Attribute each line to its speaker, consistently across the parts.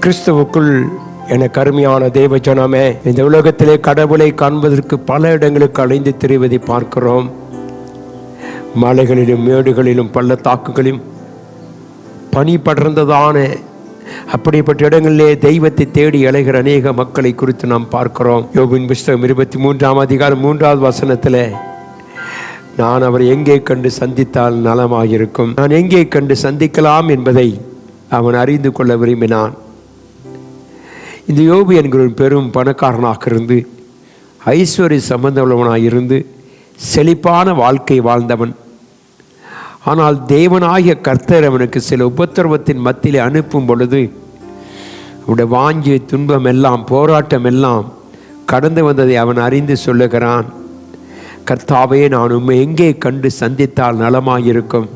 Speaker 1: கிறிஸ்துவுக்குள் என கருமையான தேவ ஜனமே இந்த உலகத்திலே கடவுளை காண்பதற்கு பல இடங்களுக்கு அலைந்து திரிவதை பார்க்கிறோம். மலைகளிலும் மேடுகளிலும் பள்ளத்தாக்குகளிலும் பனி படர்ந்ததான அப்படிப்பட்ட இடங்களிலே தெய்வத்தை தேடி அலைகிற அநேக மக்களை குறித்து நாம் பார்க்கிறோம். யோகின் புஸ்தகம் இருபத்தி மூன்றாம் அதிகாரம் மூன்றாவது வசனத்தில் நான் அவரை எங்கே கண்டு சந்தித்தால் நலமாயிருக்கும்? நான் எங்கே கண்டு சந்திக்கலாம்? என்பதை அவன் அறிந்து கொள்ள விரும்பினான். இந்த யோபு என்கிற ஒரு பெரும் பணக்காரனாக இருந்து ஐஸ்வர்ய சம்பந்தமுள்ளவனாக இருந்து செழிப்பான வாழ்க்கை வாழ்ந்தவன். ஆனால் தேவனாகிய கர்த்தர் அவனுக்கு சில உபத்திரவத்தின் மத்தியிலே அனுப்பும் பொழுது அவனுடைய வாஞ்சி துன்பம் எல்லாம் போராட்டம் எல்லாம் கடந்து வந்ததை அவன் அறிந்து சொல்லுகிறான் கர்த்தாவே நான் உண்மை எங்கே கண்டு சந்தித்தால் நலமாயிருக்கும்?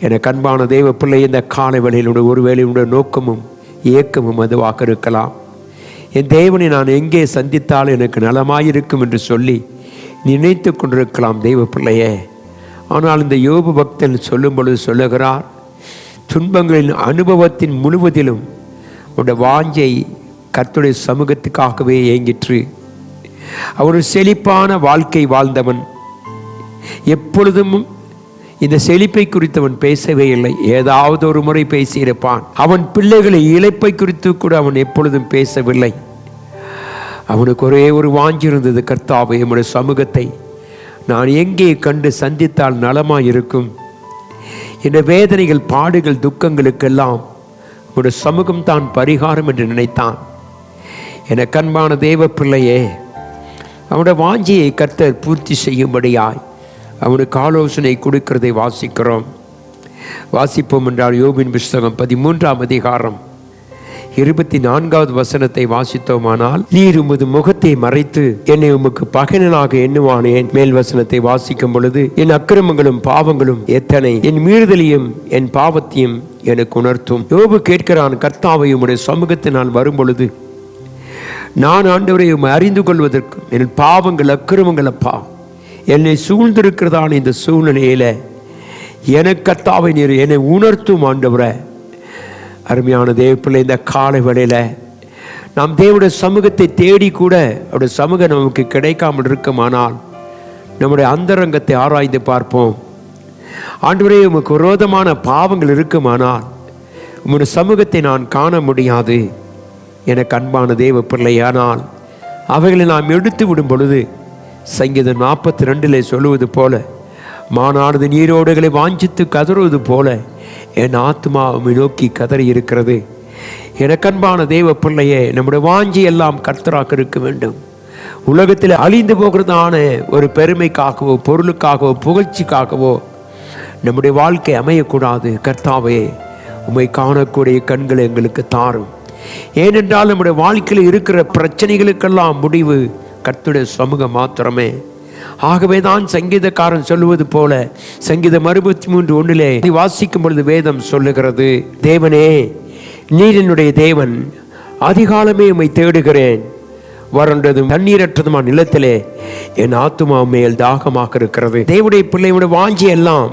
Speaker 1: என கண்பான தெய்வ பிள்ளை இந்த காலை ஒரு வேலையுடைய நோக்கமும் ஏக்கமும் அதுவாக இருக்கலாம். என் தேவனை நான் எங்கே சந்தித்தால் எனக்கு நலமாயிருக்கும் என்று சொல்லி நினைத்து கொண்டிருக்கலாம் தெய்வ பிள்ளையே. ஆனால் இந்த யோபு பக்தன் சொல்லும் பொழுது சொல்லுகிறார் துன்பங்களின் அனுபவத்தின் முழுவதிலும் உடைய வாஞ்சை கத்துடைய சமூகத்துக்காகவே ஏங்கிற்று. அவர் செழிப்பான வாழ்க்கை வாழ்ந்தவன். எப்பொழுதும் இந்த செழிப்பை குறித்து அவன் பேசவே இல்லை. ஏதாவது ஒரு முறை பேசியிருப்பான். அவன் பிள்ளைகளை இழைப்பை குறித்து கூட அவன் எப்பொழுதும் பேசவில்லை. அவனுக்கு ஒரே ஒரு வாஞ்சி இருந்தது கர்த்தாவை என்னுடைய சமூகத்தை நான் எங்கே கண்டு சந்தித்தால் நலமாய் இருக்கும் இந்த வேதனைகள் பாடுகள் துக்கங்களுக்கெல்லாம் உன்னுடைய சமூகம் தான் பரிகாரம் என்று நினைத்தான். என கண்பான தேவ பிள்ளையே அவனுடைய வாஞ்சியை கர்த்தர் பூர்த்தி செய்யும்படியாய் அவனுக்கு ஆலோசனை கொடுக்கிறதை வாசிக்கிறோம். வாசிப்போம் என்றால் யோபின் புஸ்தகம் பதிமூன்றாம் அதிகாரம். இருபத்தி நான்காவது வசனத்தை வாசித்தோமானால் நீர் உமது முகத்தை மறைத்து என்னை உமக்கு பகைனனாக எண்ணுவானேன் மேல் வசனத்தை வாசிக்கும் பொழுது என் அக்கிரமங்களும் பாவங்களும் எத்தனை? என் மீறுதலையும் என் பாவத்தையும் எனக்கு உணர்த்தும். யோபு கேட்கிறான் கர்த்தாவை உம்முடைய சமூகத்தினால் வரும் பொழுது நான் ஆண்டவரை உம்மை அறிந்து கொள்வதற்கும் என் பாவங்கள் அக்கிரமங்கள் அப்பா என்னை சூழ்ந்திருக்கிறதான இந்த சூழ்நிலையில் எனக்கு நீர் என்னை உணர்த்தும் ஆண்டவரை. அருமையான தேவப்பிள்ளை இந்த காலை வேளையில் நாம் தேவனுடைய சமூகத்தை தேடி கூட அவருடைய சமூகம் நமக்கு கிடைக்காமல் இருக்குமானால் நம்முடைய அந்தரங்கத்தை ஆராய்ந்து பார்ப்போம். ஆண்டவரே உமக்கு விரோதமான பாவங்கள் இருக்குமானால் உம்முடைய சமூகத்தை நான் காண முடியாது. எனக்கு அன்பான தேவ பிள்ளையானால் அவைகளை நாம் எடுத்து விடும் பொழுது சங்கீதம் நாற்பத்தி ரெண்டில் சொல்லுவது போல மானானது நீரோடுகளை வாஞ்சித்து கதறுவது போல என் ஆத்மா நோக்கி கதறி இருக்கிறது. எனக்கன்பான தெய்வ பிள்ளையே நம்முடைய வாஞ்சி எல்லாம் கர்த்தராக இருக்க வேண்டும். உலகத்தில் அழிந்து போகிறதான ஒரு பெருமைக்காகவோ பொருளுக்காகவோ புகழ்ச்சிக்காகவோ நம்முடைய வாழ்க்கை அமையக்கூடாது. கர்த்தாவே உம்மை காணக்கூடிய கண்களை எங்களுக்கு தாரும். ஏனென்றால் நம்முடைய வாழ்க்கையில் இருக்கிற பிரச்சனைகளுக்கெல்லாம் முடிவு கத்துடைய சமூகம் மாத்திரமே. ஆகவே தான் சங்கீதக்காரன் சொல்லுவது போல சங்கீதம் அறுபத்தி மூன்று ஒன்றிலே நீ வாசிக்கும் பொழுது வேதம் சொல்லுகிறது தேவனே நீர் என்னுடைய தேவன் அதிகாலமே உம்மை தேடுகிறேன். வறண்டதும் தண்ணீரற்றதுமான நிலத்திலே என் ஆத்துமா மேல் தாகமாக இருக்கிறது. தேவனுடைய பிள்ளையோட வாஞ்சி எல்லாம்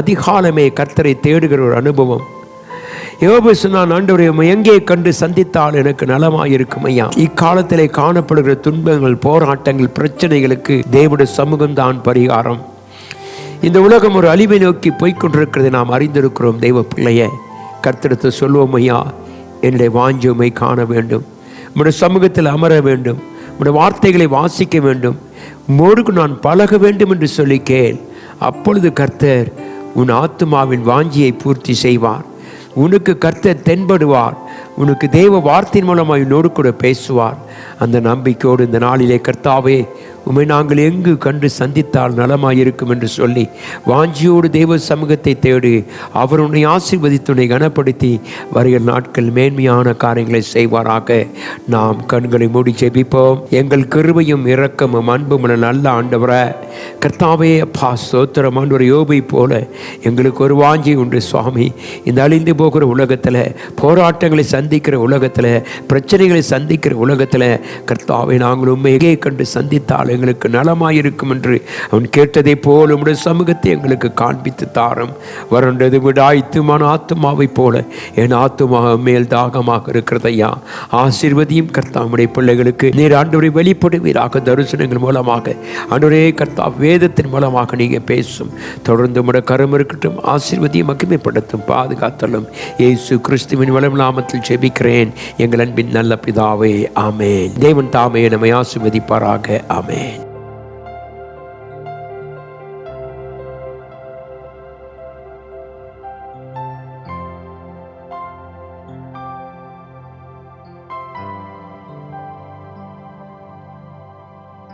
Speaker 1: அதிகாலமே கர்த்தரை தேடுகிற ஒரு அனுபவம். யோபு சொன்னான் ஆண்டவரை எங்கே கண்டு சந்தித்தால் எனக்கு நலமாயிருக்கும் ஐயா. இக்காலத்திலே காணப்படுகிற துன்பங்கள் போராட்டங்கள் பிரச்சனைகளுக்கு தேவனுடைய சமூகம் தான் பரிகாரம். இந்த உலகம் ஒரு அழிவை நோக்கி போய்க்கொண்டிருக்கிறதை நாம் அறிந்திருக்கிறோம் தெய்வ பிள்ளைய. கர்த்தெடுத்து சொல்வோம் ஐயா என்னுடைய வாஞ்சுமை காண வேண்டும். உடைய சமூகத்தில் அமர வேண்டும். உடைய வார்த்தைகளை வாசிக்க வேண்டும். மோருக்கு நான் பழக வேண்டும் என்று சொல்லி கேள். அப்பொழுது கர்த்தர் உன் ஆத்துமாவின் வாஞ்சியை பூர்த்தி செய்வார். உனக்கு கர்த்த தென்படுவார். உனக்கு தேவ வார்த்தையின் மூலமாக உன்னோடு கூட பேசுவார். அந்த நம்பிக்கையோடு இந்த நாளிலே கர்த்தாவே உமை நாங்கள் எங்கு கண்டு சந்தித்தால் நலமாயிருக்கும் என்று சொல்லி வாஞ்சியோடு தெய்வ சமூகத்தை தேடி. அவர் உன்னை ஆசீர்வதித்து உன்னை கனப்படுத்தி வருகிற நாட்கள் மேன்மையான காரியங்களை செய்வாராக. நாம் கண்களை மூடி ஜெபிப்போம். எங்கள் கருவையும் இரக்கமும் அன்பும் நல்ல ஆண்டவரை. கர்த்தாவே அப்பா சோத்திரம் ஆண்டவர் யோபை போல எங்களுக்கு ஒரு வாஞ்சி உண்டு சுவாமி. இந்த அழிந்து போகிற உலகத்தில் போராட்டங்களை சந்திக்கிற உலகத்தில் பிரச்சனைகளை சந்திக்கிற உலகத்தில் கர்த்தாவை நாங்கள் உண்மையே எங்கே கண்டு சந்தித்தாலே எங்களுக்கு நலமாயிருக்கும் என்று அவன் கேட்டதை போல் உம்முடைய சமூகத்தை எங்களுக்கு காண்பித்து தாரம். வறண்டது விடாய்த்துமான ஆத்துமாவைப் போல என் ஆத்துமா மேல் தாகமாக இருக்கிறதையா? ஆசீர்வதியும் கர்த்தாவுடைய பிள்ளைகளுக்கு நீர் ஆண்டவரை வெளிப்படுவீராக தரிசனங்கள் மூலமாக. ஆண்டவரே கர்த்தா வேதத்தின் மூலமாக நீங்கள் பேசும். தொடர்ந்து உடைய கரம் இருக்கட்டும் ஆசீர்வதியும் மகிமைப்படுத்தும் பாதுகாத்தலும். இயேசு கிறிஸ்துவின் வளம் நாமத்தில் ஜெபிக்கிறேன். எங்கள் அன்பின் நல்ல பிதாவே ஆமேன். தேவன் தாமே நம்மை ஆசிர்வதிப்பாராக ஆமே